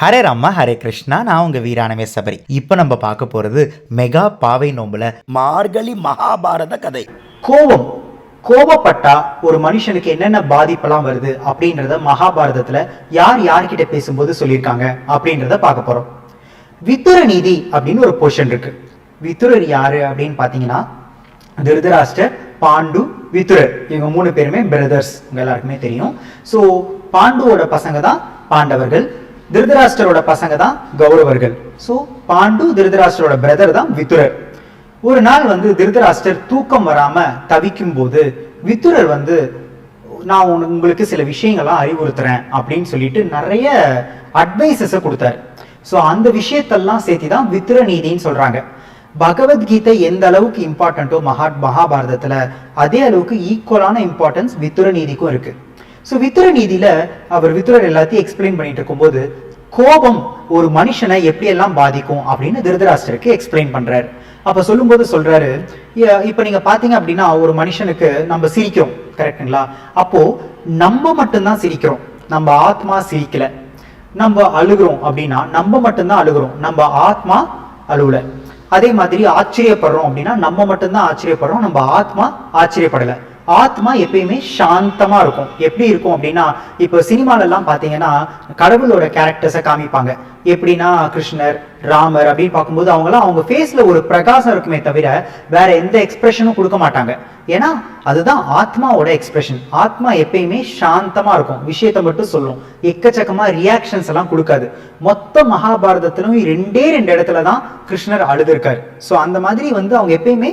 ஹரே ராமா ஹரே கிருஷ்ணா நான் உங்க வீரானவே சபரி. இப்போ நம்ம பார்க்க போறது மெகா பாவை நோம்புல மார்கழி மகாபாரத கதை. கோபம் கோபப்பட்டா ஒரு மனுஷனுக்கு என்னென்ன பாதிப்பெல்லாம் வருது அப்படின்றத மகாபாரதத்துல யார் யார்கிட்ட பேசும்போது சொல்லியிருக்காங்க அப்படின்றத பார்க்க போறோம். வித்துர நீதி அப்படின்னு ஒரு போர்ஷன் இருக்கு. வித்துரர் யாரு அப்படின்னு பாத்தீங்கன்னா திருதராஷ்டர் பாண்டு வித்துரர் இவங்க மூணு பேருமே பிரதர்ஸ் உங்க எல்லாருக்குமே தெரியும். ஸோ பாண்டுவோட பசங்க தான் பாண்டவர்கள். திருதராஷ்டரோட பசங்க தான் கௌரவர்கள். ஸோ பாண்டு திருதராஷ்டரோட பிரதர் தான் வித்துரர் ஒரு நாள் வந்து திருதராஷ்டர் தூக்கம் வராம தவிக்கும் போது வித்துரர் வந்து நான் உங்களுக்கு சில விஷயங்கள்லாம் அறிவுறுத்துறேன் அப்படின்னு சொல்லிட்டு நிறைய அட்வைசஸை கொடுத்தாரு. ஸோ அந்த விஷயத்தெல்லாம் சேர்த்து தான் வித்துர நீதின்னு சொல்றாங்க. பகவத்கீதை எந்த அளவுக்கு இம்பார்ட்டண்ட்டோ மகா மகாபாரதத்துல அதே அளவுக்கு ஈக்குவலான இம்பார்ட்டன்ஸ் வித்துர நீதிக்கும் இருக்குது ஸோ வித்துர நீதியில அவர் வித்துரர் எல்லாத்தையும் எக்ஸ்பிளைன் பண்ணிட்டு இருக்கும்போது கோபம் ஒரு மனுஷனை எப்படியெல்லாம் பாதிக்கும் அப்படின்னு திருதராஷ்டருக்கு எக்ஸ்பிளைன் பண்றாரு. அப்ப சொல்லும்போது சொல்றாரு இப்போ இப்ப நீங்க பாத்தீங்க அப்படின்னா ஒரு மனுஷனுக்கு நம்ம சிரிக்கிறோம் கரெக்ட்டுங்களா அப்போ நம்ம மட்டும்தான் சிரிக்கிறோம். நம்ம ஆத்மா சிரிக்கல. நம்ம அழுகிறோம் அப்படின்னா நம்ம மட்டும்தான் அழுகிறோம். நம்ம ஆத்மா அழுவல. அதே மாதிரி ஆச்சரியப்படுறோம் அப்படின்னா நம்ம மட்டும்தான் ஆச்சரியப்படுறோம். நம்ம ஆத்மா ஆச்சரியப்படலை. ஆத்மா எப்பயுமே சாந்தமா இருக்கும். எப்படி இருக்கும் அப்படின்னா இப்போ சினிமால எல்லாம் கடவுளோட கேரக்டர்ஸை காமிப்பாங்க. எப்படின்னா கிருஷ்ணர் ராமர் அப்படின்னு பார்க்கும்போது அவங்களாம் அவங்க ஃபேஸ்ல ஒரு பிரகாசம் இருக்குமே தவிர வேற எந்த எக்ஸ்பிரஷனும் கொடுக்க மாட்டாங்க. ஏன்னா அதுதான் ஆத்மாவோட எக்ஸ்பிரஷன் ஆத்மா எப்பயுமே சாந்தமா இருக்கும். விஷயத்தை மட்டும் சொல்லும். எக்கச்சக்கமா ரியாக்ஷன்ஸ் எல்லாம் கொடுக்காது. மொத்த மகாபாரதத்திலும் ரெண்டே ரெண்டு இடத்துல தான் கிருஷ்ணர் அழுதுருக்காரு. ஸோ அந்த மாதிரி வந்து அவங்க எப்பயுமே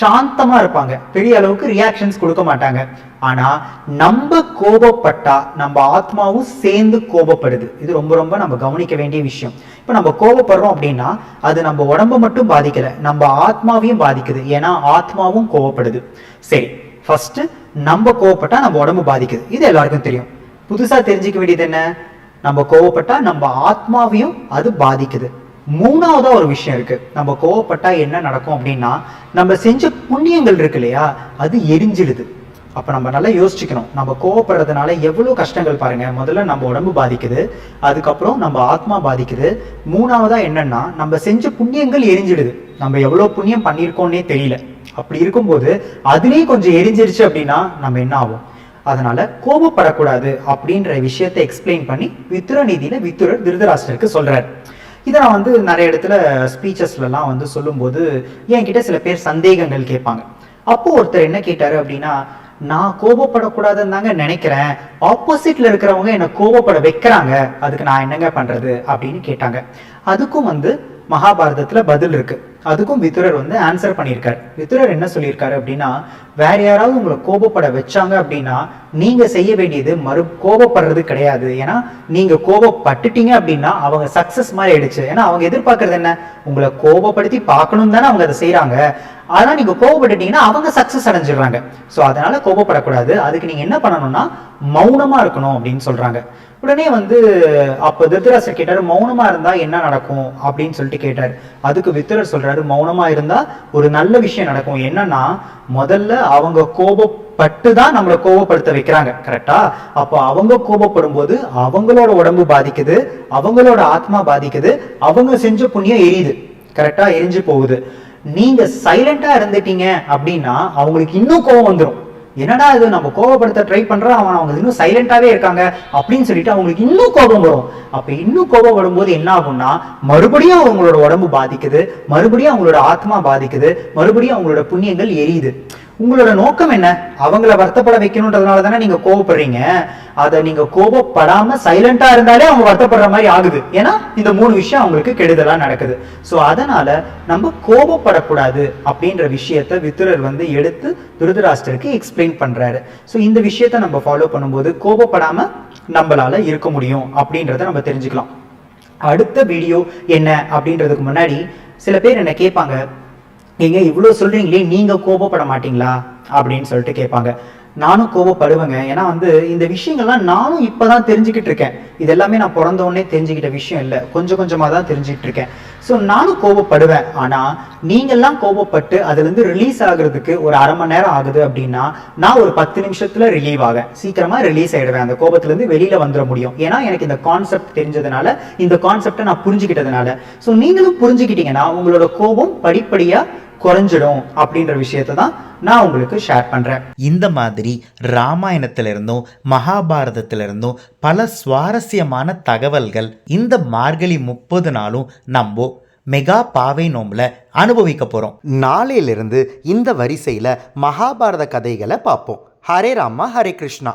சாந்தமா இருப்பாங்க. பெரிய அளவுக்கு ரியாக்ஷன்ஸ் கொடுக்க மாட்டாங்க. ஆனா நம்ம கோபப்பட்டா நம்ம ஆத்மாவும் சேர்ந்து கோபப்படுது. இது ரொம்ப ரொம்ப நம்ம கவனிக்க வேண்டிய விஷயம். இப்போ நம்ம கோபப்படுறோம் அப்படின்னா அது நம்ம உடம்ப மட்டும் பாதிக்கலை நம்ம ஆத்மாவையும் பாதிக்குது. ஏன்னா ஆத்மாவும் கோபப்படுது. சரி ஃபஸ்ட்டு நம்ம கோவப்பட்டா நம்ம உடம்பு பாதிக்குது. இது எல்லாருக்கும் தெரியும். புதுசா தெரிஞ்சுக்க வேண்டியது என்ன? நம்ம கோவப்பட்டா நம்ம ஆத்மாவையும் அது பாதிக்குது. மூணாவதா ஒரு விஷயம் இருக்கு. நம்ம கோவப்பட்டா என்ன நடக்கும் அப்படின்னா நம்ம செஞ்ச புண்ணியங்கள் இருக்கு இல்லையா அது எரிஞ்சிடுது. அப்போ நம்ம நல்லா யோசிச்சுக்கணும். நம்ம கோவப்படுறதுனால எவ்வளோ கஷ்டங்கள் பாருங்க. முதல்ல நம்ம உடம்பு பாதிக்குது. அதுக்கப்புறம் நம்ம ஆத்மா பாதிக்குது. மூணாவதா என்னன்னா நம்ம செஞ்ச புண்ணியங்கள் எரிஞ்சிடுது. நம்ம எவ்வளோ புண்ணியம் பண்ணியிருக்கோன்னே தெரியல. அப்படி இருக்கும்போது அதுலேயும் கொஞ்சம் எரிஞ்சிருச்சு அப்படின்னா நம்ம என்ன ஆகும்? அதனால கோபப்படக்கூடாது அப்படின்ற விஷயத்தை எக்ஸ்பிளைன் பண்ணி வித்துர நீதியில வித்துரர் திருதராஷ்டருக்கு சொல்றாரு. இதை நான் வந்து நிறைய இடத்துல ஸ்பீச்சஸ்லலாம் வந்து சொல்லும்போது என்கிட்ட சில பேர் சந்தேகங்கள் கேட்பாங்க. அப்போ ஒருத்தர் என்ன கேட்டாரு அப்படின்னா நான் கோபப்படக்கூடாதுன்னு தாங்க நினைக்கிறேன். ஆப்போசிட்ல இருக்கிறவங்க என்னை கோபப்பட வைக்கிறாங்க. அதுக்கு நான் என்னங்க பண்றது? அப்படின்னு கேட்டாங்க. அதுக்கும் வந்து மகாபாரதத்துல பதில் இருக்கு. அதுக்கும் விதுரர் வந்து ஆன்சர் பண்ணியிருக்கார். விதுரர் என்ன சொல்லியிருக்காரு அப்படின்னா வேற யாராவது உங்களை கோபப்பட வச்சாங்க அப்படின்னா நீங்க செய்ய வேண்டியது மறு கோபப்படுறது கிடையாது. ஏன்னா நீங்க கோபப்பட்டுட்டீங்க அப்படின்னா அவங்க சக்சஸ் மாதிரி ஆயிடுச்சு. ஏன்னா அவங்க எதிர்பார்க்கறது என்ன? உங்களை கோபப்படுத்தி பார்க்கணும் தானே அவங்க அதை செய்கிறாங்க ஆனால் நீங்க கோபப்பட்டுட்டீங்கன்னா அவங்க சக்சஸ் அடைஞ்சிடுறாங்க. ஸோ அதனால கோபப்படக்கூடாது. அதுக்கு நீங்க என்ன பண்ணணும்னா மௌனமா இருக்கணும் அப்படின்னு சொல்றாங்க. உடனே வந்து அப்ப திருத்தராசர் கேட்டாரு மௌனமா இருந்தா என்ன நடக்கும்? அப்படின்னு சொல்லிட்டு கேட்டாரு. அதுக்கு வித்திரர் சொல்றாரு மௌனமா இருந்தா ஒரு நல்ல விஷயம் நடக்கும். என்னன்னா முதல்ல அவங்க கோபப்பட்டு தான் நம்மளை கோபப்படுத்த வைக்கிறாங்க. கரெக்டா அப்போ அவங்க கோபப்படும் போது அவங்களோட உடம்பு பாதிக்குது அவங்களோட ஆத்மா பாதிக்குது அவங்க செஞ்ச புண்ணியம் எரியுது. கரெக்டா எரிஞ்சு போகுது. நீங்க சைலண்டா இருந்துட்டீங்க அப்படின்னா அவங்களுக்கு இன்னும் கோபம் வந்துடும் என்னடா இது நம்ம கோவப்படுத்த ட்ரை பண்ணுறோம் அவன் அவங்க இன்னும் சைலண்டாவே இருக்காங்க அப்படின்னு சொல்லிட்டு அவங்களுக்கு இன்னும் கோபம் வரும். அப்ப இன்னும் கோபம் வரும்போது என்ன ஆகும்னா மறுபடியும் அவங்களோட உடம்பு பாதிக்குது மறுபடியும் அவங்களோட ஆத்மா பாதிக்குது மறுபடியும் அவங்களோட புண்ணியங்கள் எரியுது. உங்களோட நோக்கம் என்ன? அவங்கள வருத்தப்பட வைக்கணுன்றதுனால தானே நீங்க கோவப்படுறீங்க. அதை நீங்க கோபப்படாம சைலண்டா இருந்தாலே அவங்க வருத்தப்படுற மாதிரி ஆகுது. ஏன்னா இந்த மூணு விஷயம் அவங்களுக்கு கெடுதலா நடக்குது. ஸோ அதனால நம்ம கோபப்படக்கூடாது அப்படின்ற விஷயத்த வித்துரர் வந்து எடுத்து துருதராஷ்டருக்கு எக்ஸ்பிளைன் பண்றாரு. ஸோ இந்த விஷயத்த நம்ம ஃபாலோ பண்ணும்போது கோபப்படாம நம்மளால இருக்க முடியும் அப்படின்றத நம்ம தெரிஞ்சுக்கலாம். அடுத்த வீடியோ என்ன அப்படின்றதுக்கு முன்னாடி சில பேர் என்ன கேட்பாங்க நீங்க இவ்வளவு சொல்றீங்களே நீங்க கோபப்பட மாட்டீங்களா? அப்படின்னு சொல்லிட்டு கேட்பாங்க. நானும் கோவப்படுவேங்க ஏன்னா வந்து இந்த விஷயங்கள்லாம் நானும் இப்போதான் தெரிஞ்சுக்கிட்டு இருக்கேன். இது எல்லாமே நான் பிறந்த உடனே தெரிஞ்சுக்கிட்ட விஷயம் இல்லை. கொஞ்சம் கொஞ்சமாக தான் தெரிஞ்சுக்கிட்டு இருக்கேன். ஸோ நானும் கோவப்படுவேன் ஆனால் நீங்கள்லாம் கோவப்பட்டு அதுலேருந்து ரிலீஸ் ஆகுறதுக்கு ஒரு அரை மணி நேரம் ஆகுது அப்படின்னா நான் ஒரு பத்து நிமிஷத்தில் ரிலீவ் ஆவேன். சீக்கிரமாக ரிலீஸ் ஆகிடுவேன் அந்த கோபத்துலேருந்து வெளியில் வந்துட முடியும். ஏன்னா எனக்கு இந்த கான்செப்ட் தெரிஞ்சதுனால இந்த கான்செப்டை நான் புரிஞ்சுக்கிட்டதுனால. ஸோ நீங்களும் புரிஞ்சுக்கிட்டீங்கன்னா உங்களோட கோபம் படிப்படியாக குறைஞ்சிடும் அப்படின்ற விஷயத்தை தான் நான் உங்களுக்கு ஷேர் பண்றேன். இந்த மாதிரி ராமாயணத்திலிருந்தும் மகாபாரதத்திலிருந்தும் பல சுவாரஸ்யமான தகவல்கள் இந்த மார்கழி முப்பது நாளும் நம்ம மெகா பாவை நோம்பில் அனுபவிக்க போகிறோம் நாளையிலிருந்து இந்த வரிசையில் மகாபாரத கதைகளை பார்ப்போம். ஹரே ராமா ஹரே கிருஷ்ணா.